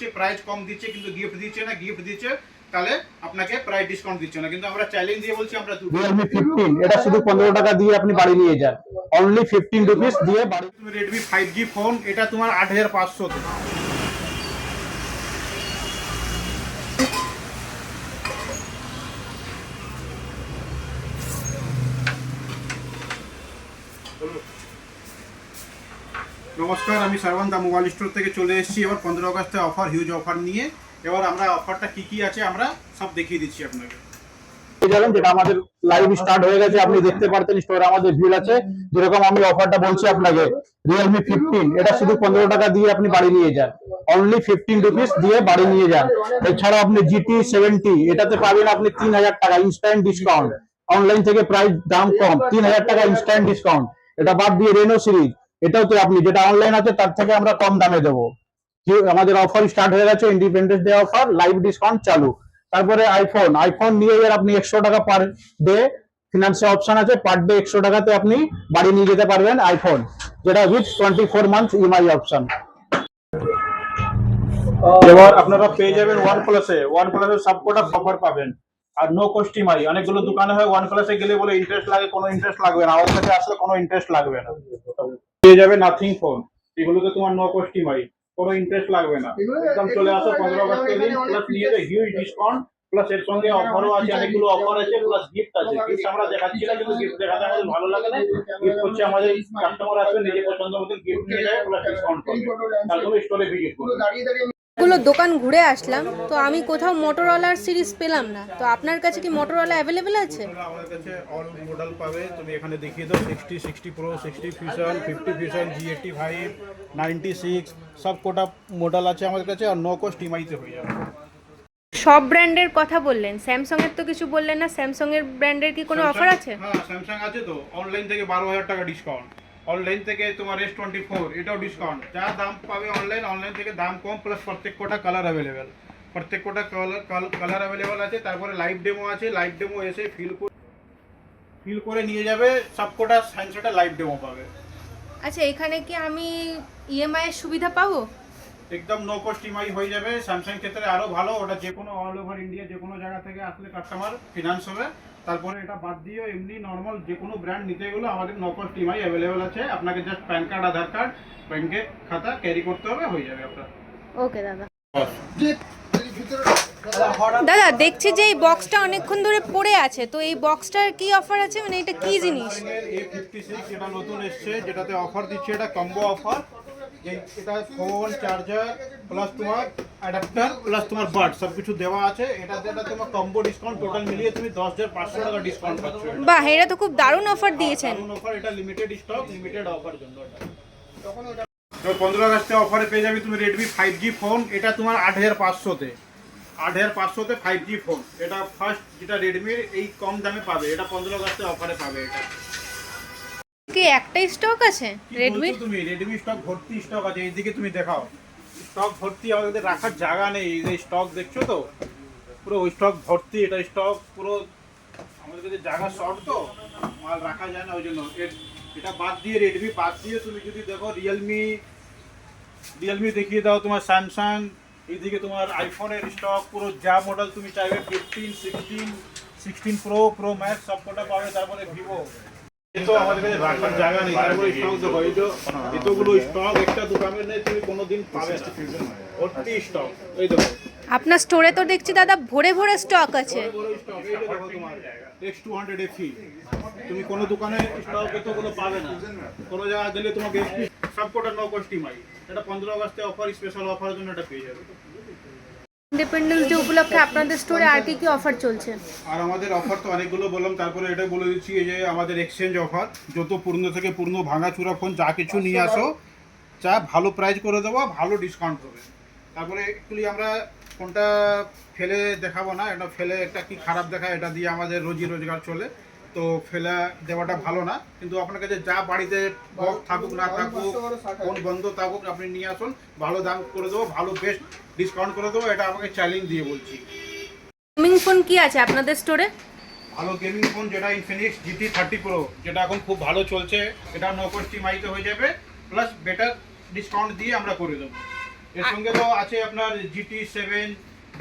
করছে প্রাইস কম দিচ্ছে কিন্তু গিফট দিচ্ছে না গিফট দিচ্ছে তাহলে আপনাকে প্রাইস ডিসকাউন্ট দিচ্ছে না। কিন্তু আমরা চ্যালেঞ্জ দিয়ে বলছি আমরা Realme 15 এটা শুধু পনেরো টাকা দিয়ে আপনি বাড়ি নিয়ে যান। অনলি ফিফটিন রুপিস দিয়ে বাড়ি তুমি Redmi ফাইভ জি ফোন এটা তোমার আট হাজার পাঁচশো নমস্কার, আমি সার্বান্দা মোবাইল স্টোর থেকে চলে এসেছি। এবার পনেরো আগস্টে অফার হিউজ অফার নিয়ে। এবার আমরা অফারটা কি কি আছে আমরা সব দেখিয়ে দিচ্ছি আপনাকে। যাবেন যেটা আমাদের লাইভ স্টার্ট হয়ে গেছে, আপনি দেখতে পারতেন স্টোরে আমাদের আছে। যেরকম আমি অফারটা বলছি আপনাকে রিয়েলমি ফিফটিন এটা শুধু পনেরো টাকা দিয়ে আপনি নিয়ে যান। অনলি ফিফটিন রুপিস দিয়ে নিয়ে যান। এছাড়া আপনি সেভেন্টি এটাতে পাবেন আপনি তিন হাজার টাকা ডিসকাউন্ট অনলাইন থেকে প্রাইস দাম কম, তিন হাজার টাকা ইনস্ট্যান্ট ডিসকাউন্ট এটা বাদ দিয়ে রেনো সিরিজ এটাও তো আপনি, যেটা অনলাইন আছে, তার থেকে আমরা কম দামে দেবো। আমাদের অফার স্টার্ট হয়ে গেছে independence day offer live discount চালু। তারপরে আইফোন আইফোন নিয়ে গেলে আপনি একশো টাকা পার ডে ফিনান্সিয়াল অপশন আছে পার ডে একশো টাকাতে আপনি বাড়ি নিয়ে যেতে পারবেন আইফোন যেটা with twenty four month EMI option এবার আপনারা পেয়ে যাবেন ওয়ান প্লাসে ওয়ান প্লাসে সবকটা অফার পাবেন। আর নো কস্টিমাই অনেকগুলো দোকানে হয় ওয়ান প্লাসে গেলে বলে ইন্টারেস্ট লাগে, কোনো ইন্টারেস্ট লাগবে না। আমাদের কাছে আসলে কোনো ইন্টারেস্ট লাগবে না। পেয়ে যাবে নাথিং ফোন এগুলোতে তোমার নো মারি কোনো ইন্টারেস্ট লাগবে না। একদম চলে আসো পনেরো আগস্ট দিন প্লাস নিয়ে যাবে হিউজ ডিসকাউন্ট প্লাস এর সঙ্গে অফারও আছে অনেকগুলো অফার আছে প্লাস গিফট আছে। গিফট আমরা দেখাচ্ছি না কিন্তু গিফট দেখাতে আমাদের ভালো লাগে না। গিফট হচ্ছে আমাদের কাস্টমার আসবে নিজে পছন্দ মতো গিফট নিয়ে যাবে প্লাস ডিসকাউন্ট করবে তারপরে স্টোরে ভিজিট করবে। গুলো দোকান ঘুরে আসলাম তো আমি কোথাও মোটরওয়ালার সিরিজ পেলাম না। তো আপনার কাছে কি মোটরওয়ালা অ্যাভেলেবেল আছে? আমাদের কাছে অল মডেল পাবে তুমি এখানে দেখিয়ে দাও sixty sixty pro sixty fusion fifty fusion G eighty five ninety six সব কোটা মডেল আছে আমাদের কাছে আর নো কস্ট ইমাইতে হয়ে যাবে। সব ব্র্যান্ডের কথা বললেন স্যামসাং এর তো কিছু বললেন না স্যামসাং এর ব্র্যান্ডের কি কোনো অফার আছে? হ্যাঁ স্যামসাং আছে তো অনলাইন থেকে বারো হাজার টাকা ডিসকাউন্ট অনলাইন থেকে তোমার এস টোয়েন্টি ফোর এটাও ডিসকাউন্ট যা দাম পাবে অনলাইন অনলাইন থেকে দাম কম প্লাস প্রত্যেক কটা কালার অ্যাভেলেবেল প্রত্যেক কটা কালার অ্যাভেলেবেল আছে, তারপরে লাইভ ডেমো আছে লাইভ ডেমো এসে ফিল করে ফিল করে নিয়ে যাবে সব কটা সায়েন্সটা লাইভ ডেমো পাবে। আচ্ছা এখানে কি আমি ইএমআই এর সুবিধা পাবো? একদম নো কস্ট ইমাই হয়ে যাবে। স্যামসাং ক্ষেত্রে আরও ভালো। ওটা যে কোনো অল ওভার ইন্ডিয়া যে কোনো জায়গা থেকে আসলে কাস্টমার ফিনান্স হবে। তারপরে এটা বাদ দিয়েও এমনি নর্মাল যে কোনো ব্র্যান্ড নিতে গেলে আমাদের নো কস্ট ইমাই অ্যাভেলেবেল আছে। আপনাকে just PAN card Aadhaar card ব্যাংকের খাতা ক্যারি করতে হবে হয়ে যাবে আপনার। ওকে দাদা। দাদা দেখছি যে এই বক্সটা অনেকক্ষণ ধরে পড়ে আছে। তো এই বক্সটার কি অফার আছে? মানে এটা কি জিনিস? এ ফিফটি সিক্স এটা নতুন এসছে যেটাতে অফার দিচ্ছে এটা কম্বো অফার এটা ফোন চার্জার প্লাস তোমার অ্যাডাপ্টার প্লাস তোমার সব কিছু দেওয়া আছে। এটা তোমার কম্বো ডিসকাউন্ট টোটাল মিলিয়ে তুমি দশ হাজার পাঁচশো টাকা ডিসকাউন্ট পাচ্ছ বাহ এটা তো খুব দারুণ অফার দিয়েছেন। দারুণ অফার এটা লিমিটেড স্টক লিমিটেড অফার জন্য এটা। পনেরো আগস্টে অফারে পেয়ে যাবে তুমি রেডমি ফাইভ জি ফোন এটা তোমার আট হাজার পাঁচশোতে। আট হাজার পাঁচশোতে ফাইভ জি ফোন এটা ফার্স্ট যেটা রেডমির এই কম দামে পাবে এটা পনেরো আগস্টে অফারে পাবে এটা। কি একটাই স্টক আছে? রেডমি তুমি? রেডমি স্টক ভর্তি স্টক আছে এইদিকে তুমি দেখাও। স্টক ভর্তি আমাদের রাখার জায়গা নেই এই যে স্টক দেখছ তো? পুরো ওই স্টক ভর্তি এটা স্টক পুরো আমাদের কাছে জায়গা শর্ট তো মাল রাখা যায় না ওই জন্য। এটা বাদ দিয়ে রেডমি বাদ দিয়ে তুমি যদি দেখো রিয়েলমি রিয়েলমি দেখিয়ে দাও তোমার স্যামসাং এইদিকে তোমার আইফোনের স্টক পুরো যা মডেল তুমি চাইবে fifteen sixteen sixteen pro pro max সব কটা পাবে তারপরে ভিভো তো আমাদের কাছে রাখার জায়গা নেই তারপরে স্টক দেখো এই তো এতগুলো স্টক একটা দোকানে নেই তুমি কোনোদিন পাবে না। ভর্তি স্টক এই দেখো। আপনার স্টোরে তো দেখছি দাদা ভরে ভরে স্টক আছে। তুমি কোনো দোকানে স্টক এতগুলো পাবে না। কোনো জায়গা গেলে তোমাকে কস্টিমাই এটা পনেরো আগস্টে অফার স্পেশাল অফারের জন্য এটা পেয়ে যাবে। ইন্ডিপেন্ডেন্স ডে উপলক্ষে আপনাদের স্টোরে আর কি কি অফার চলছে? আর আমাদের অফার তো অনেকগুলো বললাম তারপরে এটা বলে দিচ্ছি এই যে আমাদের এক্সচেঞ্জ অফার যত পূর্ণ থেকে পূর্ণ ভাঙাচুরা ফোন যা কিছু নিয়ে আসো যা ভালো প্রাইস করে দেবো ভালো ডিসকাউন্ট হবে। তারপরে একচুয়ালি আমরা ফোনটা ফেলে দেখাবো না এটা ফেলে একটা কি খারাপ দেখায় এটা দিয়ে আমাদের রোজি রোজগার চলে। তো ফেলে দেওয়াটা ভালো না কিন্তু আপনার কাছে যা বাড়িতে বক থাকুক না থাকুক ফোন বন্ধ থাকুক আপনি নিয়ে আসুন ভালো দাম করে দেবো ভালো বেস্ট ডিসকাউন্ট করে দেবো এটা আমাকে চ্যালেঞ্জ দিয়ে বলছি। গেমিং ফোন কি আছে আপনাদের স্টোরে ভালো গেমিং ফোন যেটা ইনফিনিক্স জিটি থার্টি প্রো যেটা এখন খুব ভালো চলছে এটা নো কস্ট ইমাইতে হয়ে যাবে প্লাস বেটার ডিসকাউন্ট দিয়ে আমরা করে দেবো। এর সঙ্গে তো আছে আপনার জিটি সেভেন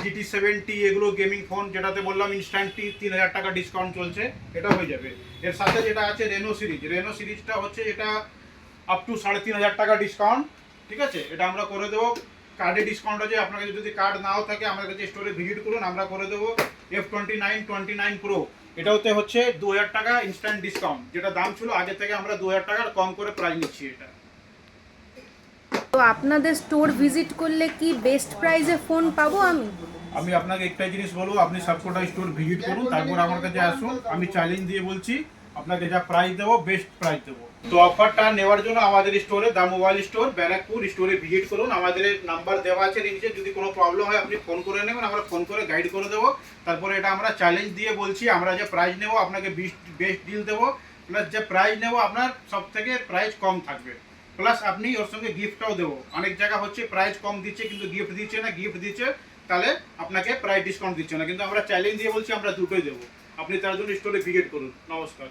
জিটি সেভেন্টি এগুলো গেমিং ফোন যেটাতে বললাম ইনস্ট্যান্টলি তিন হাজার টাকা ডিসকাউন্ট চলছে এটা হয়ে যাবে। এর সাথে যেটা আছে রেনো সিরিজ রেনো সিরিজটা হচ্ছে এটা আপ টু সাড়ে তিন হাজার টাকা ডিসকাউন্ট ঠিক আছে? এটা আমরা করে দেবো। কার্ডে ডিসকাউন্ট আছে আপনার কাছে যদি কার্ড নাও থাকে আমাদের কাছে স্টোরে ভিজিট করুন আমরা করে দেবো F twenty nine twenty nine pro এটাতে হচ্ছে দু হাজার টাকা ইনস্ট্যান্ট ডিসকাউন্ট যেটা দাম ছিল আগে থেকে আমরা দু হাজার টাকার কম করে প্রাইস নিচ্ছি এটা। তো আপনাদের স্টোর ভিজিট করলে কি বেস্ট প্রাইসে ফোন পাবো আমি? আমি আপনাকে একটাই জিনিস বলব আপনি সবকটা স্টোর ভিজিট করুন তারপর আমার কাছে আসুন আমি চ্যালেঞ্জ দিয়ে বলছি আপনাকে যা প্রাইস দেবো বেস্ট প্রাইস দেবো। তো অফারটা নেওয়ার জন্য আমাদের স্টোরে দা মোবাইল স্টোর ব্যারাকপুর স্টোরে ভিজিট করুন। আমাদের নাম্বার দেওয়া আছে নিচে। যদি কোনো প্রবলেম হয়, আপনি ফোন করে নেবেন, আমরা ফোন করে গাইড করে দেবো। তারপরে এটা আমরা চ্যালেঞ্জ দিয়ে বলছি, আমরা যে প্রাইস নেব, আপনাকে বেস্ট ডিল দেবো। প্লাস যে প্রাইস নেব, আপনার সব থেকে প্রাইস কম থাকবে। প্লাস আপনি ওর সঙ্গে গিফটটাও দেবো। অনেক জায়গা হচ্ছে প্রাইস কম দিচ্ছে, কিন্তু গিফট দিচ্ছে না গিফট দিচ্ছে, তাহলে আপনাকে প্রাইস ডিসকাউন্ট দিচ্ছে না। কিন্তু আমরা চ্যালেঞ্জ দিয়ে বলছি, আমরা দুটোই দেবো। আপনি তার জন্য স্টোরে ভিজিট করুন। নমস্কার।